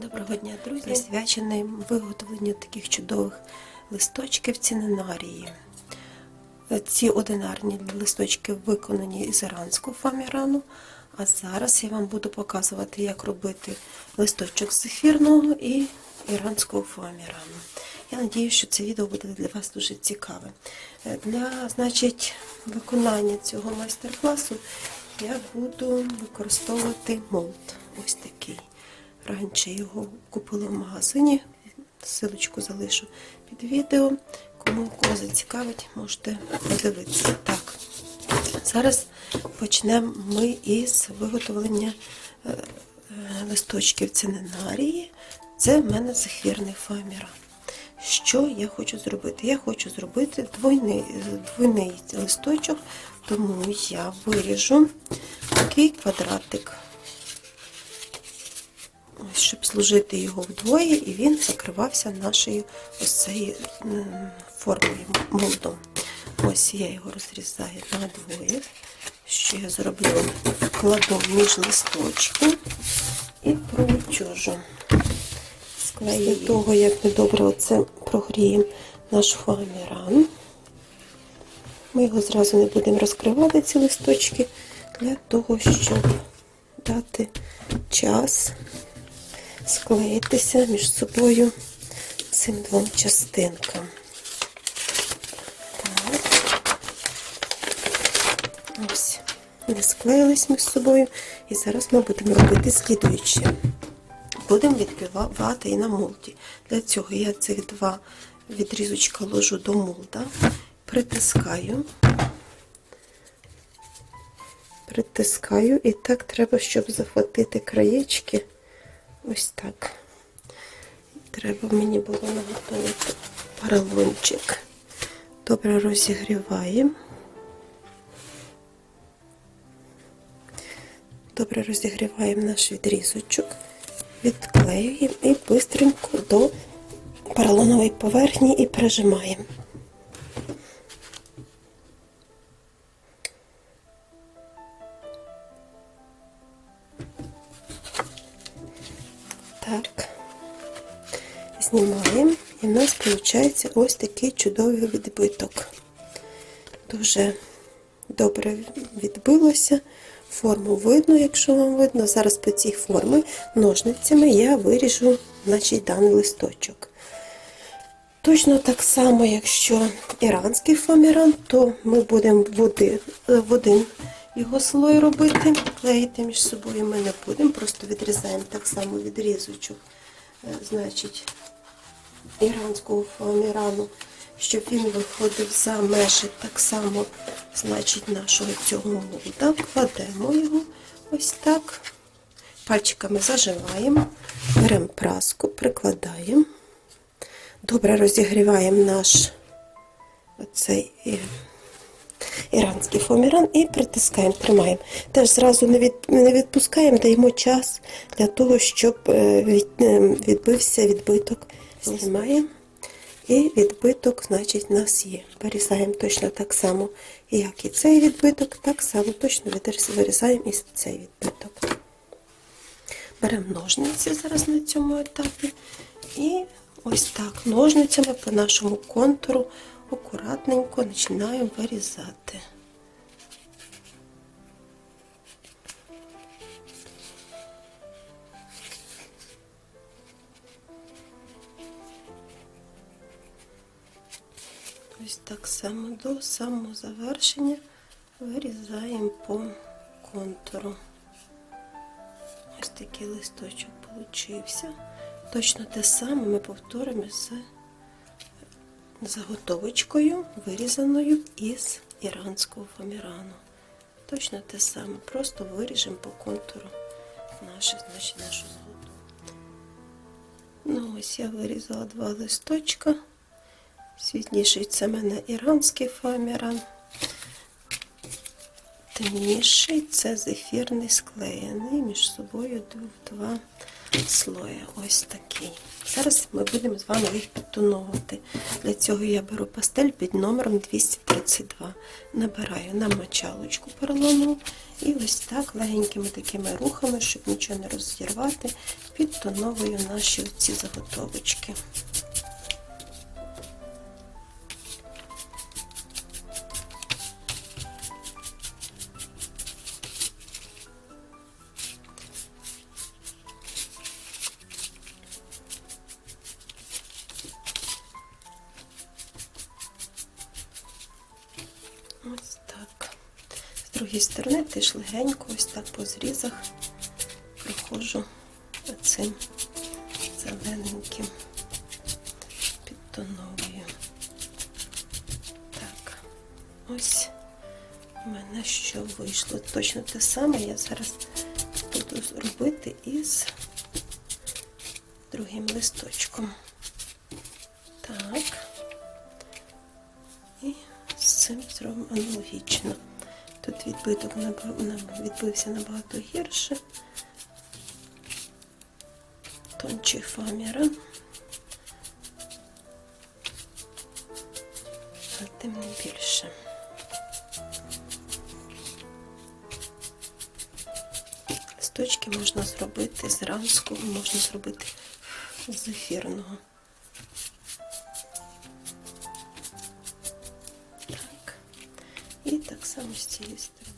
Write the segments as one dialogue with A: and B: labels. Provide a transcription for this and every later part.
A: Доброго дня, друзі! Присвячений виготовленню таких чудових листочків ціненарії. Ці одинарні листочки виконані із іранського фамірану. А зараз я вам буду показувати, як робити листочок з ефірного і іранського фамірану. Я сподіваюся, що це відео буде для вас дуже цікаве. Для значить, виконання цього майстер-класу я буду використовувати молд. Ось такий. Раніше його купила в магазині. Силочку залишу під відео. Кому кого зацікавить, можете подивитися. Так, зараз почнемо ми із виготовлення е, е, листочків циненарії. Це в мене зефірний фаміра. Що я хочу зробити? Я хочу зробити двойний, двойний листочок, тому я виріжу такий квадратик щоб служити його вдвоє, і він закривався нашою ось цією формою молдом. Ось я його розрізаю на двоє. Що я зроблю? Вкладу між листочки і провутюжу. Склею того, як ми добре оце прогріємо наш фоаміран. Ми його зразу не будемо розкривати, ці листочки, для того, щоб дати час склеїтися між собою цим двом частинкам. Ось. Вони склеїлись між собою. І зараз ми будемо робити слідуюче. Будемо відкривати і на молді. Для цього я цих два відрізочка ложу до молда, притискаю. Притискаю, і так треба, щоб захватити краєчки. Ось так. Треба мені було наготовити поролончик. Добре розігріваємо. Добре розігріваємо наш відрізочок, відклеюємо і бистренько до поролонової поверхні і прижимаємо. Виходить ось такий чудовий відбиток. Дуже добре відбилося. Форму видно, якщо вам видно. Зараз по цій формі ножницями я виріжу значить, даний листочок. Точно так само, якщо іранський фоаміран, то ми будемо в один, в один його слой робити, клеїти між собою ми не будемо, просто відрізаємо так само відрізочок, е, значить, іранського фоамірану, щоб він виходив за межі так само, значить, нашого цього молода. Кладемо його ось так. Пальчиками заживаємо, беремо праску, прикладаємо. Добре розігріваємо наш оцей е, іранський фоаміран і притискаємо, тримаємо. Теж зразу не, від, не відпускаємо, даємо час для того, щоб е, е, відбився відбиток. Знімаємо. І відбиток, значить, у нас є. Вирізаємо точно так само, як і цей відбиток, так само точно вирізаємо і цей відбиток. Беремо ножниці зараз на цьому етапі. І ось так ножницями по нашому контуру акуратненько починаємо вирізати. Ось так само до самого завершення вирізаємо по контуру. Ось такий листочок получився. Точно те саме ми повторимо з заготовочкою, вирізаною із іранського фамірану. Точно те саме, просто виріжемо по контуру наше, значить, нашу заготовку. Ну, ось я вирізала два листочка. Світліший це в мене іранський фаміран. Темніший це зефірний склеєний між собою два слої. Ось такий. Зараз ми будемо з вами їх підтоновувати. Для цього я беру пастель під номером 232. Набираю на мочалочку поролону І ось так легенькими такими рухами, щоб нічого не розірвати, підтоновую наші ці заготовочки. З другої сторони теж легенько, ось так по зрізах проходжу оцим зелененьким підтоновую. Так, ось у мене що вийшло. Точно те саме я зараз буду робити із другим листочком. Так. І з цим зробимо аналогічно. Відбиток відбився набагато гірше. Тонче фаміра. А тим не більше. Листочки можна зробити з ранського, можна зробити з ефірного. І так само з цієї сторони.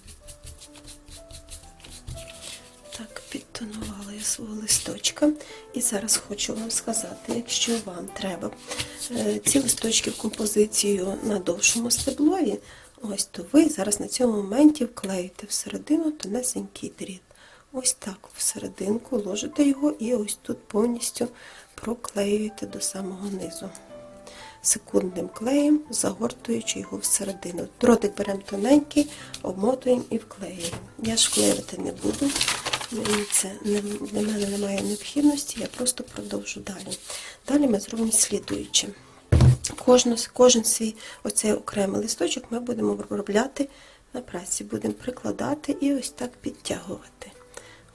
A: Так, підтонувала я свого листочка. І зараз хочу вам сказати, якщо вам треба е, ці листочки в композицію на довшому стеблові, ось то ви зараз на цьому моменті вклеїте всередину тонесенький дріт. Ось так всерединку ложите його і ось тут повністю проклеюєте до самого низу секундним клеєм, загортуючи його всередину. Дротик беремо тоненький, обмотуємо і вклеюємо. Я ж вклеювати не буду. Мені це для мене немає необхідності, я просто продовжу далі. Далі ми зробимо слідуюче. Кожен, кожен свій оцей окремий листочок ми будемо обробляти на праці, будемо прикладати і ось так підтягувати.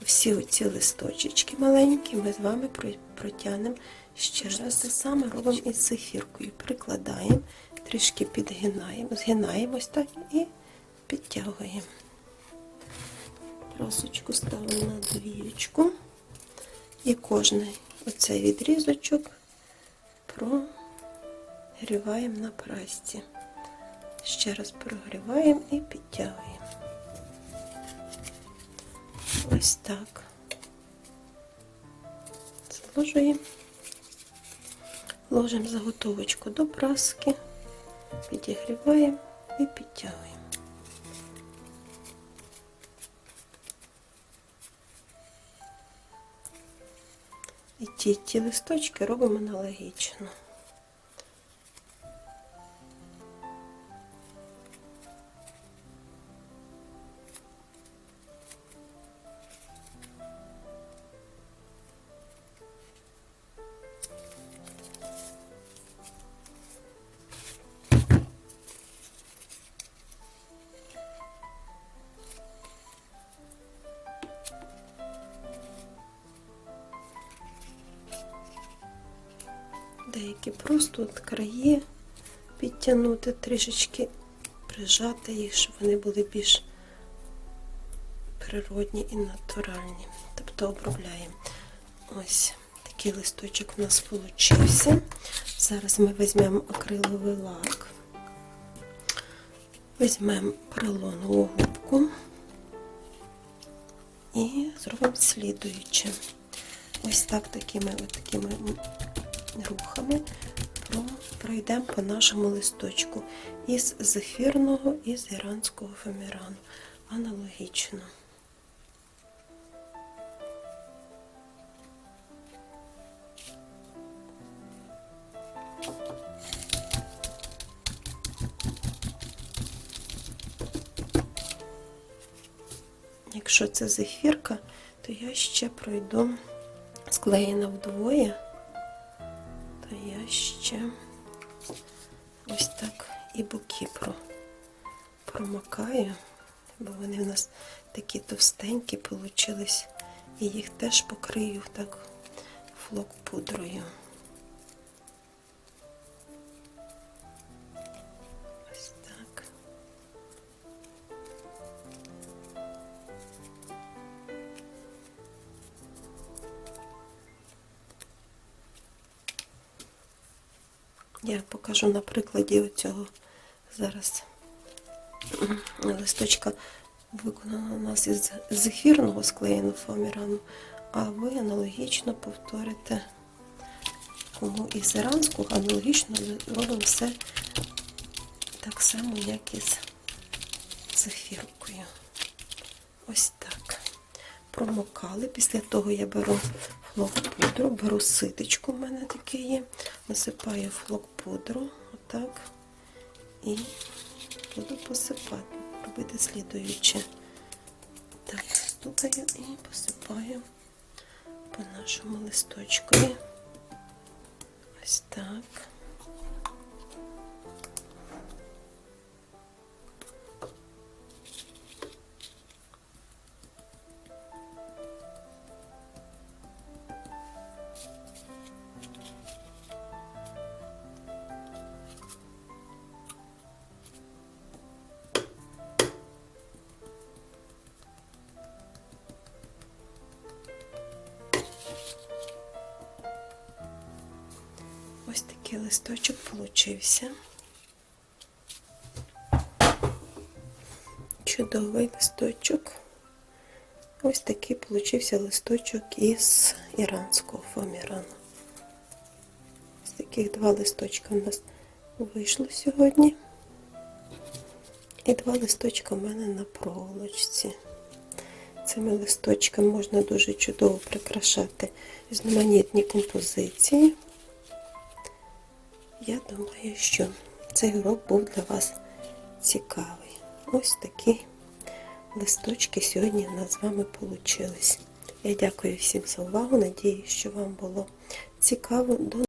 A: Всі оці листочечки маленькі ми з вами протягнемо ще раз. Те саме робимо із зефіркою. Прикладаємо, трішки підгинаємо, згинаємо ось так і підтягуємо. Прасочку ставимо на двієчку. І кожний оцей відрізочок прогріваємо на прасці. Ще раз прогріваємо і підтягуємо. Ось так. Зложуємо. Ложимо заготовочку до праски, підігріваємо і підтягуємо. І ті, ті листочки робимо аналогічно. Деякі просто от краї підтягнути, трішечки прижати їх, щоб вони були більш природні і натуральні. Тобто обробляємо. Ось такий листочок у нас вийшов. Зараз ми візьмемо акриловий лак, візьмемо поролонову губку і зробимо слідуюче. Ось так такими, от такими рухами про- пройдемо по нашому листочку із зефірного і з іранського фемірану. Аналогічно. Якщо це зефірка, то я ще пройду склеєна вдвоє, я ще ось так і боки про, промакаю, бо вони в нас такі товстенькі получились, і їх теж покрию так флок пудрою. Покажу на прикладі оцього зараз листочка виконано у нас із зефірного склеєного фоамірану, а ви аналогічно повторите кому із іранського, аналогічно робимо все так само, як і з зефіркою. Ось так. Промокали. Після того я беру флок-пудру, беру ситочку, в мене таке є, насипаю флокпудру, отак, і буду посипати, робити слідуюче. Так, стукаю і посипаю по нашому листочку. Ось так. Ось такий листочок получився. Чудовий листочок. Ось такий получився листочок із іранського фоамірану. Ось таких два листочка у нас вийшло сьогодні. І два листочка в мене на проволочці. Цими листочками можна дуже чудово прикрашати різноманітні композиції. Я думаю, що цей урок був для вас цікавий. Ось такі листочки сьогодні у нас з вами вийшли. Я дякую всім за увагу. Надію, що вам було цікаво. До